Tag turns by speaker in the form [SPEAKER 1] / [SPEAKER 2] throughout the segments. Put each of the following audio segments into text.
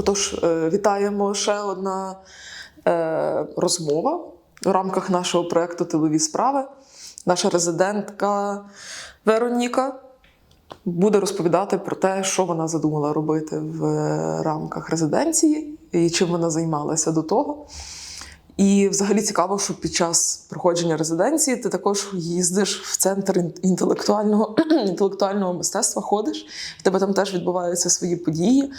[SPEAKER 1] Отож, е, вітаємо ще одна е, розмова в рамках нашого проєкту Тилові справи. Наша резидентка Вероніка буде розповідати про те, що вона задумала робити в е, рамках резиденції і чим вона займалася до того. І взагалі цікаво, що під час проходження резиденції ти також їздиш в центр ін- інтелектуального, інтелектуального мистецтва, ходиш, в тебе там теж відбуваються свої події.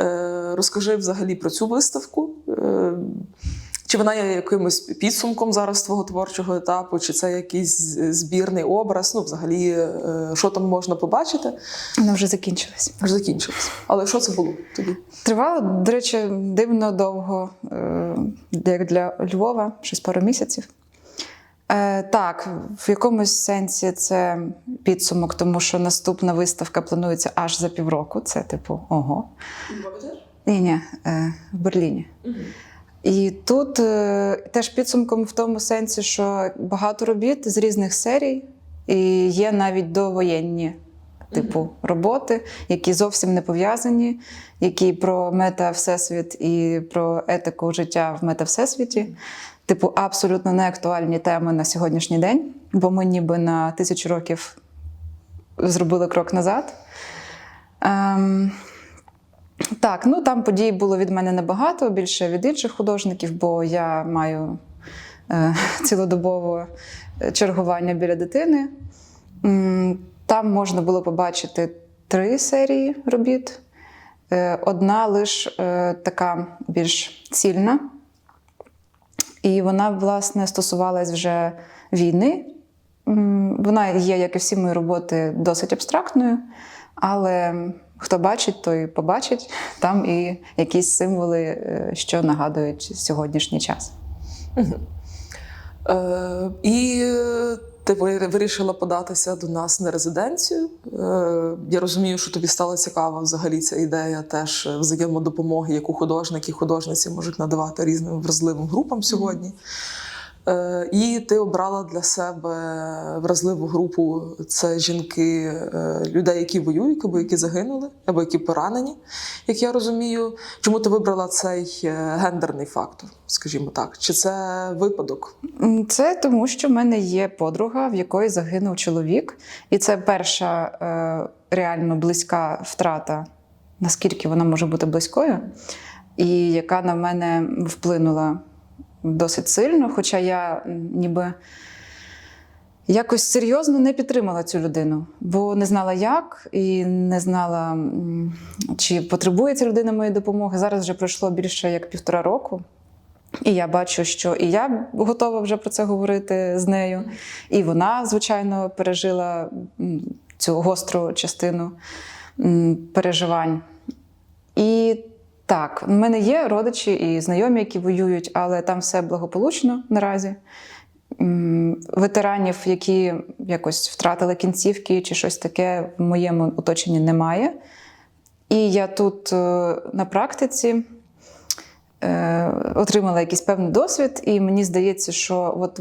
[SPEAKER 1] Е, розкажи взагалі про цю виставку. Чи вона є якимось підсумком зараз твого творчого етапу, чи це якийсь збірний образ? Ну, взагалі, е, що там можна побачити?
[SPEAKER 2] Вона вже закінчилась.
[SPEAKER 1] Аж закінчилось. Але що це було тоді?
[SPEAKER 2] Тривало, до речі, дивно довго, е, як для Львова, щось пару місяців. Е, Так, в якомусь сенсі це підсумок, тому що наступна виставка планується аж за півроку. Це типу ого. Ні, ні, е, в Берліні. І тут е, теж підсумком в тому сенсі, що багато робіт з різних серій, і є навіть довоєнні типу роботи, які зовсім не пов'язані, які про мета-всесвіт і про етику життя в мета-всесвіті. Типу, абсолютно неактуальні теми на сьогоднішній день, бо ми ніби на тисячу років зробили крок назад. Ем, так, ну там подій було від мене небагато, більше від інших художників, бо я маю е, цілодобове чергування біля дитини. Там можна було побачити три серії робіт. Е, Одна лише така більш цільна. І вона, власне, стосувалась вже війни. Вона є, як і всі мої роботи, досить абстрактною, але хто бачить, той побачить. Там і якісь символи, е, що нагадують сьогоднішній час.
[SPEAKER 1] Е, і ти вирішила податися до нас на резиденцію. Е, я розумію, що тобі стала цікава взагалі ця ідея теж взаємодопомоги, яку художники і художниці можуть надавати різним вразливим групам сьогодні. Е, І ти обрала для себе вразливу групу це жінки, е, людей, які воюють, або які загинули, або які поранені, як я розумію. Чому ти вибрала цей е, гендерний фактор, скажімо так? Чи це випадок?
[SPEAKER 2] Це тому, що в мене є подруга, в якої загинув чоловік, і це перша е, реально близька втрата, наскільки вона може бути близькою, і яка на мене вплинула досить сильно. Хоча я ніби якось серйозно не підтримала цю людину, бо не знала як, і не знала, чи потребує ця людина моєї допомоги. Зараз вже пройшло більше як півтора року. І я бачу, що і я готова вже про це говорити з нею. І вона, звичайно, пережила цю гостру частину переживань. І так, в мене є родичі і знайомі, які воюють, але там все благополучно наразі. Ветеранів, які якось втратили кінцівки чи щось таке, в моєму оточенні немає. І я тут е, на практиці е, отримала якийсь певний досвід, і мені здається, що от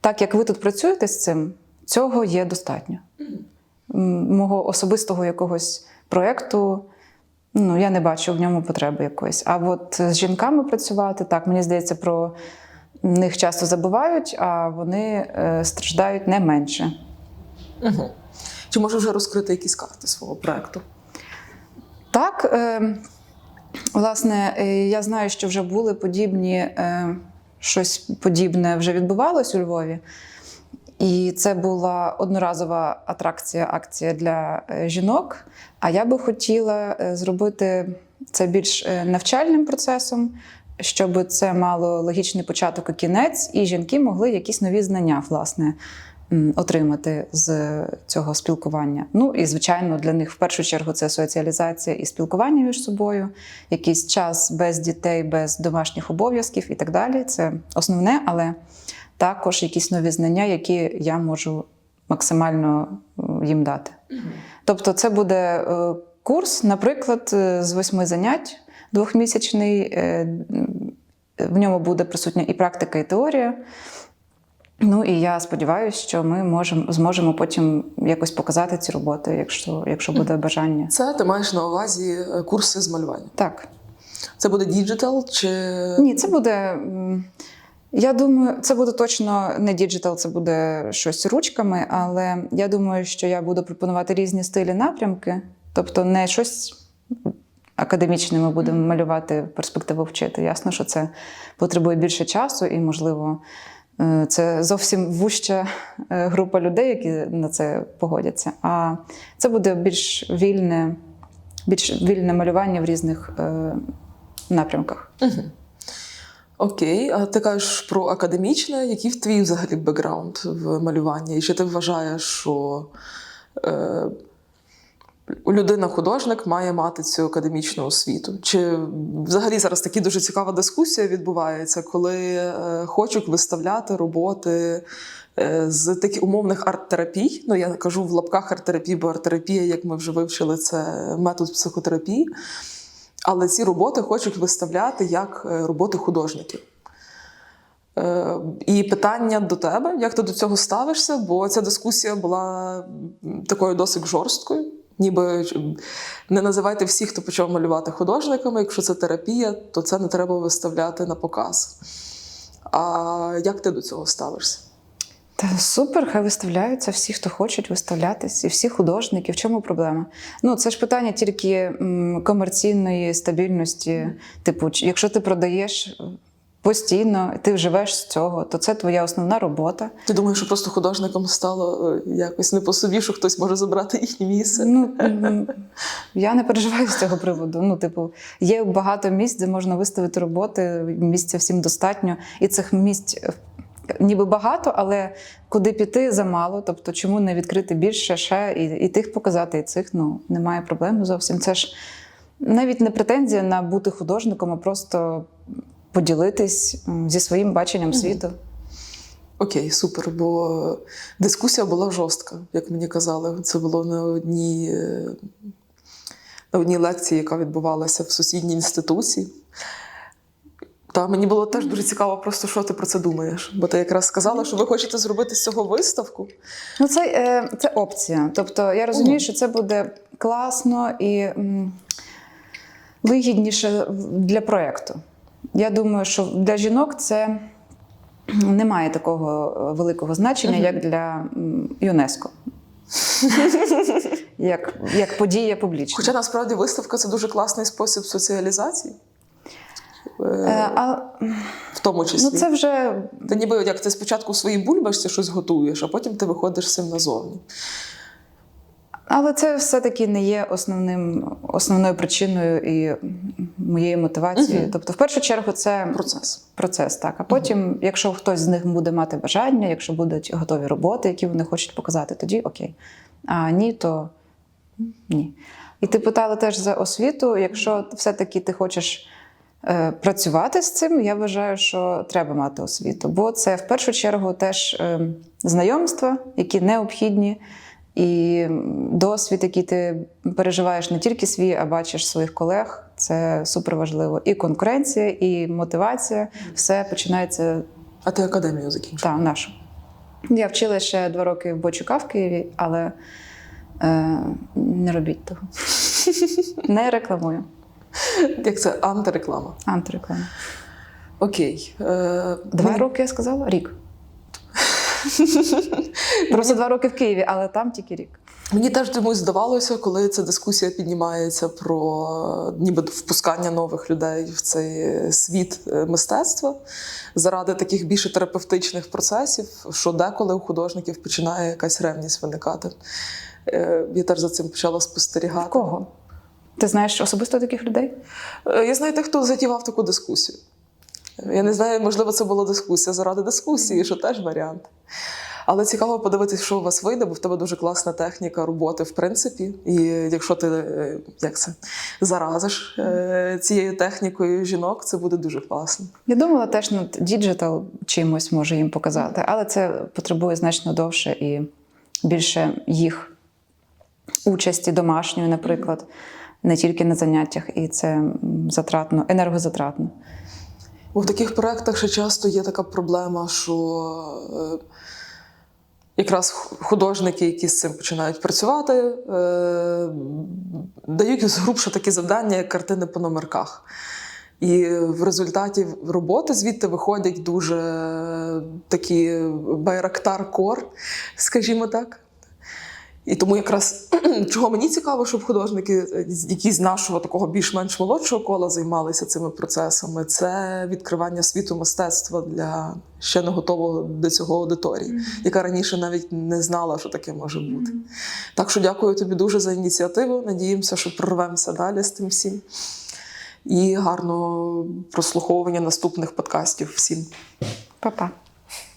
[SPEAKER 2] так як ви тут працюєте з цим, цього є достатньо. Мого особистого якогось проєкту, ну, я не бачу в ньому потреби якоїсь. А от з жінками працювати, так, мені здається, про них часто забувають, а вони е, страждають не менше.
[SPEAKER 1] Угу. Чи можеш вже розкрити якісь карти свого проекту?
[SPEAKER 2] Так, е, власне, е, я знаю, що вже були подібні, е, щось подібне вже відбувалось у Львові. І це була одноразова атракція, акція для е, жінок. А я би хотіла е, зробити це більш е, навчальним процесом, щоб це мало логічний початок і кінець, і жінки могли якісь нові знання, власне, отримати з цього спілкування. Ну і звичайно, для них в першу чергу це соціалізація і спілкування між собою, якийсь час без дітей, без домашніх обов'язків і так далі. Це основне, але також якісь нові знання, які я можу максимально їм дати. Тобто, це буде е, курс, наприклад, е, з восьми занять двохмісячний. е, В ньому буде присутня і практика, і теорія. Ну і я сподіваюся, що ми можемо зможемо потім якось показати ці роботи, якщо, якщо буде бажання.
[SPEAKER 1] Це ти маєш на увазі е, курси з малювання.
[SPEAKER 2] Так.
[SPEAKER 1] Це буде діджитал чи
[SPEAKER 2] Ні, це буде. Я думаю, це буде точно не діджитал, це буде щось ручками, але я думаю, що я буду пропонувати різні стилі напрямки, тобто не щось академічне ми будемо малювати, перспективу вчити. Ясно, що це потребує більше часу, і, можливо, це зовсім вуща е, група людей, які на це погодяться. А це буде більш вільне, більш вільне малювання в різних е, напрямках.
[SPEAKER 1] Окей, а ти кажеш про академічне, який в твій взагалі бекграунд в малюванні? І чи ти вважаєш, що е, людина-художник має мати цю академічну освіту? Чи взагалі зараз така дуже цікава дискусія відбувається, коли е, хочуть виставляти роботи е, з таких умовних арт-терапій? Ну я кажу в лапках арт-терапії, бо арт-терапія, як ми вже вивчили, це метод психотерапії. Але ці роботи хочуть виставляти як е, роботи художників. І питання до тебе, як ти до цього ставишся? Бо ця дискусія була такою досить жорсткою. Ніби не називайте всіх, хто почав малювати художниками. Якщо це терапія, то це не треба виставляти на показ. А як ти до цього ставишся?
[SPEAKER 2] Та супер, хай виставляються всі, хто хочуть виставлятись, і всі художники. В чому проблема? Ну, це ж питання тільки комерційної стабільності. Типу, якщо ти продаєш постійно, ти живеш з цього, то це твоя основна робота.
[SPEAKER 1] Ти думаєш, що просто художникам стало е, якось не по собі, що хтось може забрати їхнє місце?
[SPEAKER 2] Ну я не переживаю з цього приводу. Ну, типу, є багато місць, де можна виставити роботи, місця всім достатньо, і цих місць. е, Ніби багато, але куди піти замало. Тобто, чому не відкрити більше ще і, і тих показати, і цих ну немає проблеми зовсім. Це ж навіть не претензія на бути художником, а просто поділитись зі своїм баченням світу.
[SPEAKER 1] Окей, супер. Бо дискусія була жорстка, як мені казали. Це було на одній, е, на одній лекції, яка відбувалася в сусідній інституції. Та мені було теж дуже цікаво, просто що ти про це думаєш. Бо ти якраз сказала, що ви хочете зробити з цього виставку.
[SPEAKER 2] Ну, це, е, це опція. Тобто я розумію, що це буде класно і вигідніше для проєкту. Я думаю, що для жінок це не має такого е, великого значення, як для ЮНЕСКО. як, як подія публічна.
[SPEAKER 1] Хоча насправді виставка це дуже класний спосіб соціалізації. Е,
[SPEAKER 2] Е, а,
[SPEAKER 1] в тому числі.
[SPEAKER 2] ну, це вже
[SPEAKER 1] Ти ніби як ти спочатку в своїй бульбашці щось готуєш, а потім ти виходиш з цим назовні.
[SPEAKER 2] Але це все-таки не є основним, основною причиною і моєї мотивації.
[SPEAKER 1] Мгм.
[SPEAKER 2] Тобто, в першу чергу, це
[SPEAKER 1] Процес.
[SPEAKER 2] процес. Так. А потім, якщо хтось з них буде мати бажання, якщо будуть готові роботи, які вони хочуть показати, тоді окей. А ні, то ні. І ти питала теж за освіту. Якщо все-таки ти хочеш е, працювати з цим, я вважаю, що треба мати освіту. Бо це в першу чергу теж е, знайомства, які необхідні. І досвід, який ти переживаєш не тільки свій, а бачиш своїх колег, це супер важливо. І конкуренція, і мотивація все починається
[SPEAKER 1] А ти академію закінчив.
[SPEAKER 2] та нашу. Я вчила ще два роки в Бочука в Києві, але е, не робіть того. Не рекламую.
[SPEAKER 1] Як це антиреклама.
[SPEAKER 2] Антиреклама.
[SPEAKER 1] Окей. Е,
[SPEAKER 2] Два роки я сказала? Рік. Просто два роки в Києві, але там тільки рік.
[SPEAKER 1] Мені теж чомусь здавалося, коли ця дискусія піднімається про ніби впускання нових людей в цей світ е, мистецтва заради таких більше терапевтичних процесів, що деколи у художників починає якась ревність виникати. Е, Я теж за цим почала спостерігати.
[SPEAKER 2] В кого? Ти знаєш особисто таких людей?
[SPEAKER 1] Е, Я знаю тих, хто затівав таку дискусію. Я не знаю, можливо, це була дискусія заради дискусії, що теж варіант. Але цікаво подивитися, що у вас вийде, бо в тебе дуже класна техніка роботи, в принципі. І якщо ти е, як це, заразиш е, цією технікою жінок, це буде дуже класно.
[SPEAKER 2] Я думала теж над діджитал чимось може їм показати, але це потребує значно довше і більше їх участі домашньої, наприклад, не тільки на заняттях, і це затратно, енергозатратно.
[SPEAKER 1] Бо в таких проєктах ще часто є така проблема, що е, якраз художники, які з цим починають працювати, е, дають згрубше такі завдання, як картини по номерках. І в результаті роботи звідти виходять дуже такі байрактар-кор, скажімо так. І тому якраз чого мені цікаво, щоб художники, е, які з нашого такого більш-менш молодшого кола займалися цими процесами, це відкривання світу мистецтва для ще не готового до цього аудиторії, яка раніше навіть не знала, що таке може бути. Так що дякую тобі дуже за ініціативу. Надіємося, що прорвемося далі з тим всім. І гарного прослуховування наступних подкастів всім.
[SPEAKER 2] Па-па.